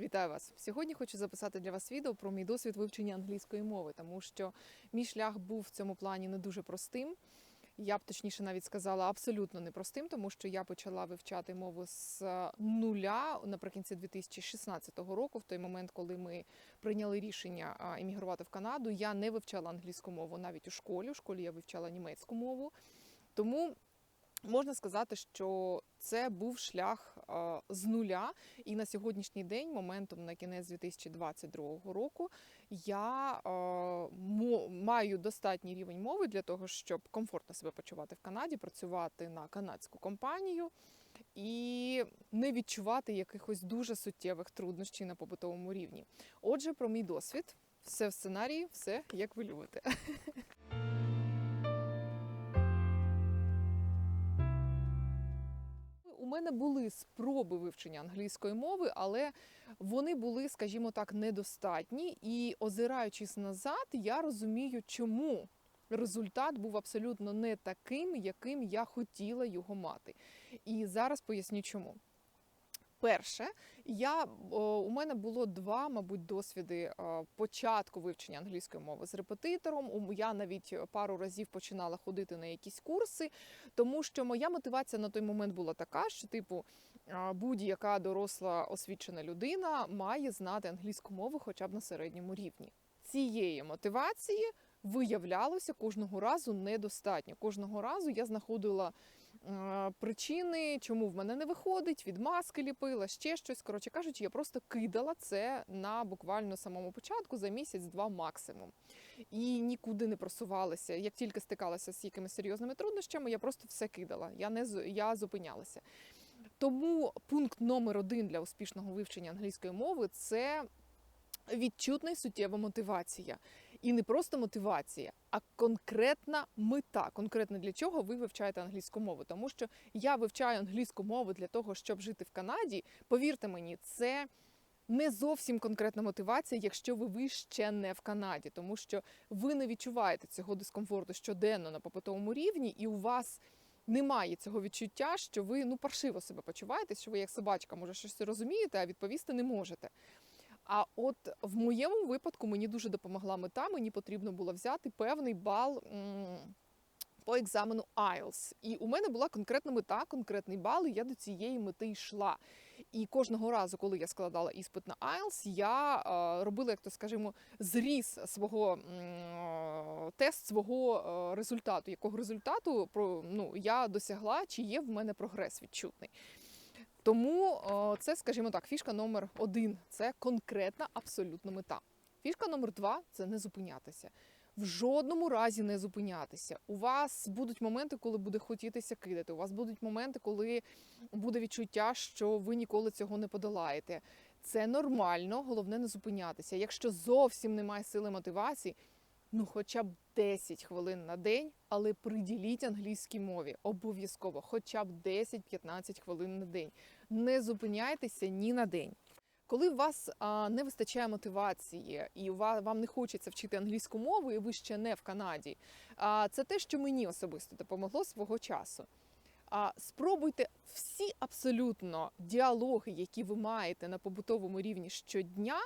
Вітаю вас! Сьогодні хочу записати для вас відео про мій досвід вивчення англійської мови, тому що мій шлях був в цьому плані не дуже простим. Я б точніше навіть сказала абсолютно непростим, тому що я почала вивчати мову з е, нуля наприкінці 2016 року, в той момент, коли ми прийняли рішення а, іммігрувати в Канаду. Я не вивчала англійську мову навіть у школі. У школі я вивчала німецьку мову. Тому можна сказати, що це був шлях з нуля. І на сьогоднішній день, моментом на кінець 2022 року, я маю достатній рівень мови для того, щоб комфортно себе почувати в Канаді, працювати на канадську компанію і не відчувати якихось дуже суттєвих труднощів на побутовому рівні. Отже, про мій досвід. Все в сценарії, все як ви любите. мене були спроби вивчення англійської мови, але вони були, скажімо так, недостатні. І озираючись назад, я розумію, чому результат був абсолютно не таким, яким я хотіла його мати. І зараз поясню, чому. Перше, я у мене було два, мабуть, досвіди початку вивчення англійської мови з репетитором. Я навіть пару разів починала ходити на якісь курси, тому що моя мотивація на той момент була така, що типу будь-яка доросла освічена людина має знати англійську мову хоча б на середньому рівні. Цієї мотивації виявлялося кожного разу недостатньо. Кожного разу я знаходила причини, чому в мене не виходить, від маски ліпила, ще щось. Коротше кажучи, я просто кидала це на буквально самому початку за місяць-два максимум. І нікуди не просувалася. Як тільки стикалася з якимись серйозними труднощами, я просто все кидала. Я не я зупинялася. Тому пункт номер один для успішного вивчення англійської мови це відчутна і суттєва мотивація. І не просто мотивація, а конкретна мета. Конкретно для чого ви вивчаєте англійську мову. Тому що я вивчаю англійську мову для того, щоб жити в Канаді. Повірте мені, це. Не зовсім конкретна мотивація, якщо ви, ви ще не в Канаді, тому що ви не відчуваєте цього дискомфорту щоденно на побутовому рівні, і у вас немає цього відчуття, що ви ну паршиво себе почуваєте, що ви як собачка, може щось розумієте, а відповісти не можете. А от в моєму випадку мені дуже допомогла мета. Мені потрібно було взяти певний бал по екзамену IELTS. І у мене була конкретна мета, конкретний бал, і я до цієї мети йшла. І кожного разу, коли я складала іспит на IELTS, я е, робила, як то скажімо, зріз свого е, тест свого е, результату. Якого результату про ну я досягла, чи є в мене прогрес відчутний. Тому е, це, скажімо так, фішка номер один це конкретна абсолютно мета. Фішка номер два це не зупинятися. В жодному разі не зупинятися. У вас будуть моменти, коли буде хотітися кидати. У вас будуть моменти, коли буде відчуття, що ви ніколи цього не подолаєте. Це нормально, головне не зупинятися. Якщо зовсім немає сили мотивації, ну хоча б 10 хвилин на день, але приділіть англійській мові обов'язково, хоча б 10-15 хвилин на день. Не зупиняйтеся ні на день. Коли у вас а, не вистачає мотивації і вам не хочеться вчити англійську мову, і ви ще не в Канаді, а, це те, що мені особисто допомогло свого часу. А, спробуйте всі абсолютно діалоги, які ви маєте на побутовому рівні щодня,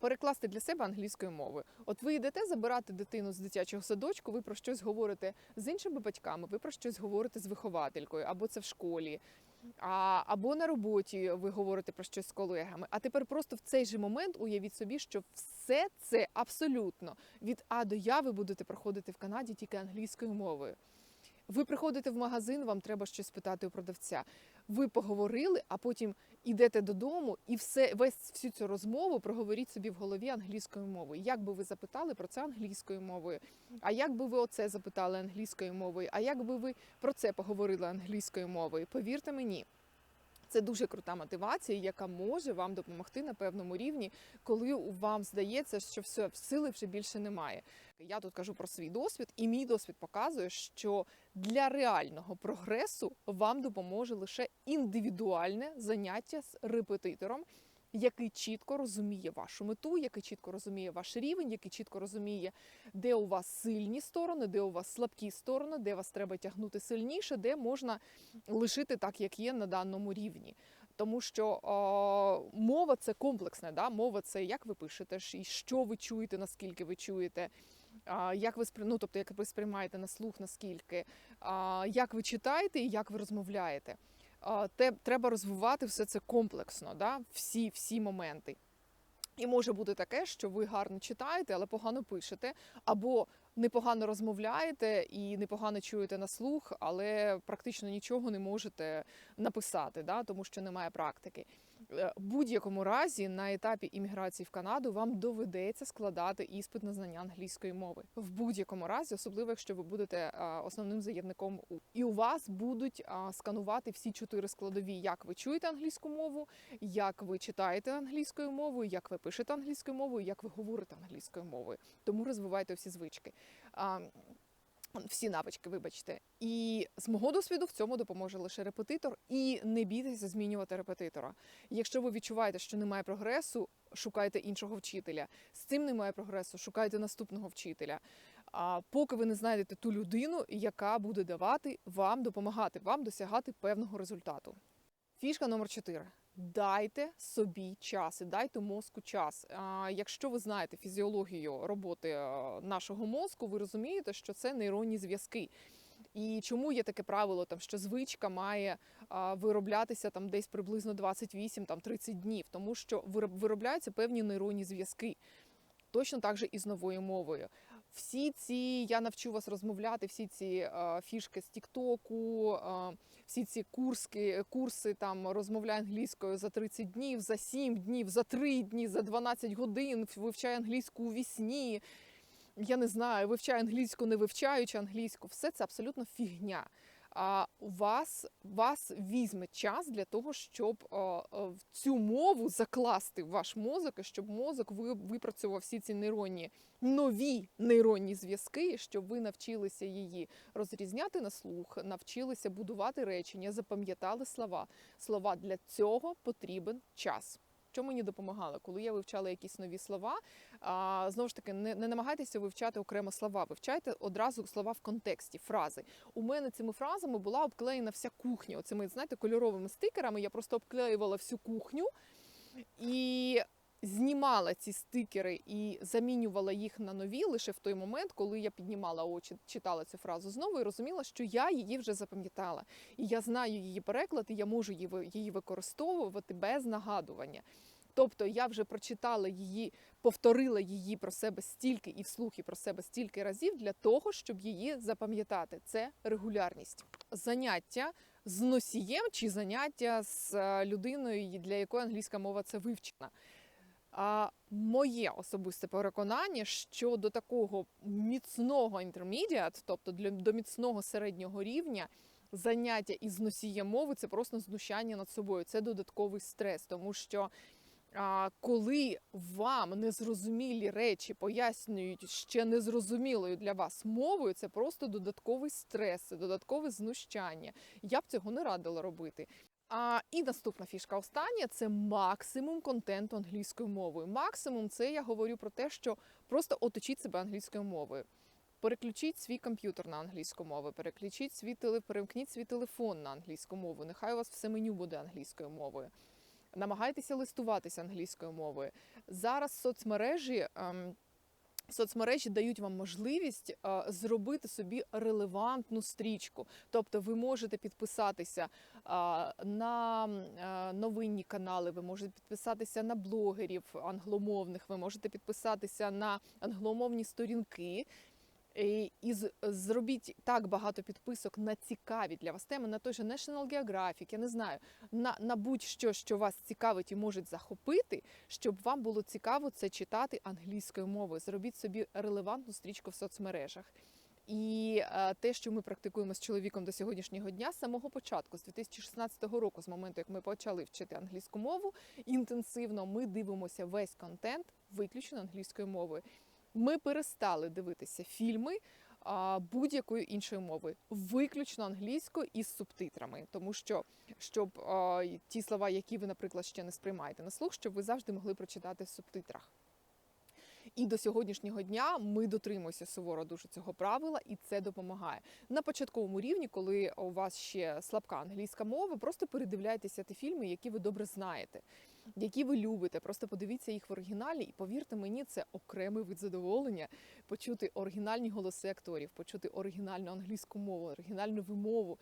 перекласти для себе англійською мовою. От ви йдете забирати дитину з дитячого садочку, ви про щось говорите з іншими батьками, ви про щось говорите з вихователькою, або це в школі, а, або на роботі ви говорите про щось з колегами. А тепер просто в цей же момент уявіть собі, що все це абсолютно від А до Я ви будете проходити в Канаді тільки англійською мовою. Ви приходите в магазин, вам треба щось питати у продавця. Ви поговорили, а потім ідете додому і все, весь всю цю розмову проговоріть собі в голові англійською мовою. Як би ви запитали про це англійською мовою? А як би ви оце запитали англійською мовою? А як би ви про це поговорили англійською мовою? Повірте мені. Це дуже крута мотивація, яка може вам допомогти на певному рівні, коли вам здається, що все сили вже більше немає. Я тут кажу про свій досвід, і мій досвід показує, що для реального прогресу вам допоможе лише індивідуальне заняття з репетитором, який чітко розуміє вашу мету, який чітко розуміє ваш рівень, який чітко розуміє, де у вас сильні сторони, де у вас слабкі сторони, де вас треба тягнути сильніше, де можна лишити так, як є на даному рівні. Тому що о, мова це комплексне, да? мова це як ви пишете, і що ви чуєте, наскільки ви чуєте, як ви спри... ну, тобто, як ви сприймаєте на слух, наскільки, як ви читаєте і як ви розмовляєте. Те, треба розвивати все це комплексно, да? всі, всі моменти. І може бути таке, що ви гарно читаєте, але погано пишете, або непогано розмовляєте і непогано чуєте на слух, але практично нічого не можете написати, да, тому що немає практики. Е, В будь-якому разі на етапі імміграції в Канаду вам доведеться складати іспит на знання англійської мови. В будь-якому разі, особливо якщо ви будете основним заявником, У. і у вас будуть сканувати всі чотири складові, як ви чуєте англійську мову, як ви читаєте англійською мовою, як ви пишете англійською мовою, як ви говорите англійською мовою. Тому розвивайте всі звички. Всі навички, вибачте, і з мого досвіду в цьому допоможе лише репетитор, і не бійтеся змінювати репетитора. Якщо ви відчуваєте, що немає прогресу, шукайте іншого вчителя. З цим немає прогресу, шукайте наступного вчителя. А поки ви не знайдете ту людину, яка буде давати вам допомагати вам досягати певного результату. Фішка номер 4. Дайте собі час і дайте мозку час. Якщо ви знаєте фізіологію роботи е, нашого мозку, ви розумієте, що це нейронні зв'язки. І чому є таке правило, там що звичка має а, вироблятися там десь приблизно 28 там 30 днів, тому що вироб- виробляються певні нейронні зв'язки. Точно так же і з новою мовою. Всі ці я навчу вас розмовляти, всі ці а, фішки з Тіктоку, а, всі ці курски, курси там розмовляй англійською за 30 днів, за 7 днів, за 3 дні, за 12 годин, вивчай англійську у вісні. Я не знаю, вивчай англійську, не вивчаючи англійську. Все це абсолютно фігня. У вас вас візьме час для того, щоб а, а, в цю мову закласти в ваш мозок, і щоб мозок ви випрацював всі ці нейронні нові нейронні зв'язки, щоб ви навчилися її розрізняти на слух, навчилися будувати речення, запам'ятали слова. Слова для цього потрібен час. Що мені допомагало, коли я вивчала якісь нові слова? А, знову ж таки, не, не намагайтеся вивчати окремо слова, вивчайте одразу слова в контексті, фрази. У мене цими фразами була обклеєна вся кухня. Оцими, знаєте, кольоровими стикерами. Я просто обклеювала всю кухню і знімала ці стикери і замінювала їх на нові лише в той момент, коли я піднімала очі, читала цю фразу знову і розуміла, що я її вже запам'ятала. І я знаю її переклад, і я можу її, використовувати без нагадування. Тобто я вже прочитала її, повторила її про себе стільки і вслух і про себе стільки разів для того, щоб її запам'ятати. Це регулярність. Заняття з носієм чи заняття з е, людиною, для якої англійська мова це вивчена. А моє особисте переконання, що до такого міцного intermediate, тобто для до міцного середнього рівня, заняття із носієм мови це просто знущання над собою. Це додатковий стрес, тому що а, коли вам незрозумілі речі пояснюють ще незрозумілою для вас мовою, це просто додатковий стрес, додаткове знущання. Я б цього не радила робити. А, і наступна фішка остання це максимум контенту англійською мовою. Максимум це я говорю про те, що просто оточіть себе англійською мовою. Переключіть свій комп'ютер на англійську мову, переключіть свій теле, перемкніть свій телефон на англійську мову. Нехай у вас все меню буде англійською мовою. Намагайтеся листуватися англійською мовою. Зараз соцмережі. Ем, Соцмережі дають вам можливість е, зробити собі релевантну стрічку. Тобто ви можете підписатися е, на е, новинні канали, ви можете підписатися на блогерів англомовних, ви можете підписатися на англомовні сторінки. І, зробіть так багато підписок на цікаві для вас теми, на той же National Geographic, я не знаю, на, на будь-що, що вас цікавить і може захопити, щоб вам було цікаво це читати англійською мовою. Зробіть собі релевантну стрічку в соцмережах. І е, те, що ми практикуємо з чоловіком до сьогоднішнього дня, з самого початку, з 2016 року, з моменту, як ми почали вчити англійську мову, інтенсивно ми дивимося весь контент виключно англійською мовою. Ми перестали дивитися фільми будь-якою іншою мовою, виключно англійською із субтитрами, тому що щоб ті слова, які ви, наприклад, ще не сприймаєте на слух, щоб ви завжди могли прочитати в субтитрах. І до сьогоднішнього дня ми дотримуємося суворо дуже цього правила, і це допомагає. На початковому рівні, коли у вас ще слабка англійська мова, просто передивляйтеся ті фільми, які ви добре знаєте, які ви любите. Просто подивіться їх в оригіналі, і повірте мені, це окремий вид задоволення почути оригінальні голоси акторів, почути оригінальну англійську мову, оригінальну вимову,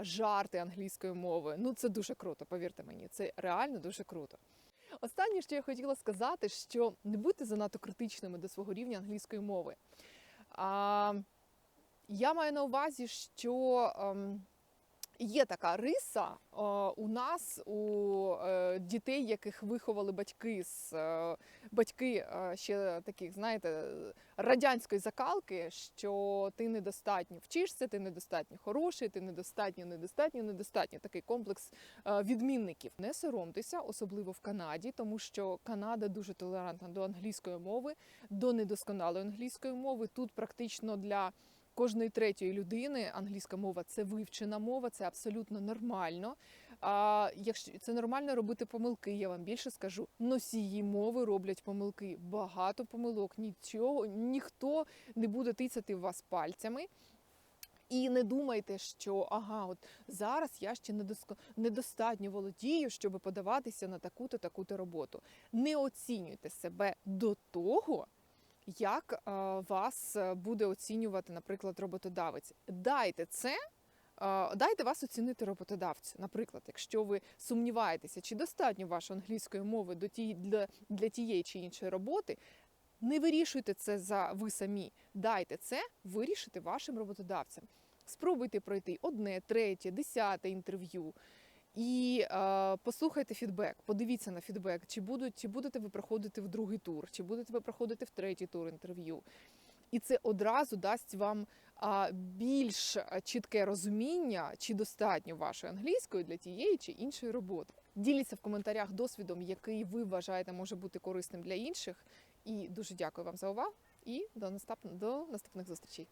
жарти англійської мови. Ну це дуже круто. Повірте мені, це реально дуже круто. Останнє, що я хотіла сказати, що не будьте занадто критичними до свого рівня англійської мови. А, я маю на увазі, що ем, є така риса е, у нас, у е, дітей, яких виховали батьки з е, батьки ще таких, знаєте, радянської закалки, що ти недостатньо вчишся, ти недостатньо хороший, ти недостатньо, недостатньо, недостатньо. Такий комплекс відмінників. Не соромтеся, особливо в Канаді, тому що Канада дуже толерантна до англійської мови, до недосконалої англійської мови. Тут практично для кожної третьої людини англійська мова це вивчена мова, це абсолютно нормально. А якщо це нормально робити помилки, я вам більше скажу. Носії мови роблять помилки. Багато помилок, нічого, ніхто не буде тицяти вас пальцями. І не думайте, що ага, от зараз я ще недостатньо володію, щоб подаватися на таку-то таку-то роботу. Не оцінюйте себе до того, як е, вас е, буде оцінювати, наприклад, роботодавець. Дайте це. е, Дайте вас оцінити роботодавцю. Наприклад, якщо ви сумніваєтеся, чи достатньо вашої англійської мови до тієї для, для тієї чи іншої роботи, не вирішуйте це за ви самі. Дайте це вирішити вашим роботодавцям. Спробуйте пройти одне, третє, десяте інтерв'ю. І е, послухайте фідбек, подивіться на фідбек, чи будуть, чи будете ви проходити в другий тур, чи будете ви проходити в третій тур інтерв'ю. І це одразу дасть вам а, більш чітке розуміння, чи достатньо вашої англійської для тієї чи іншої роботи. Діліться в коментарях досвідом, який ви вважаєте може бути корисним для інших. І дуже дякую вам за увагу. І до наступних зустрічей.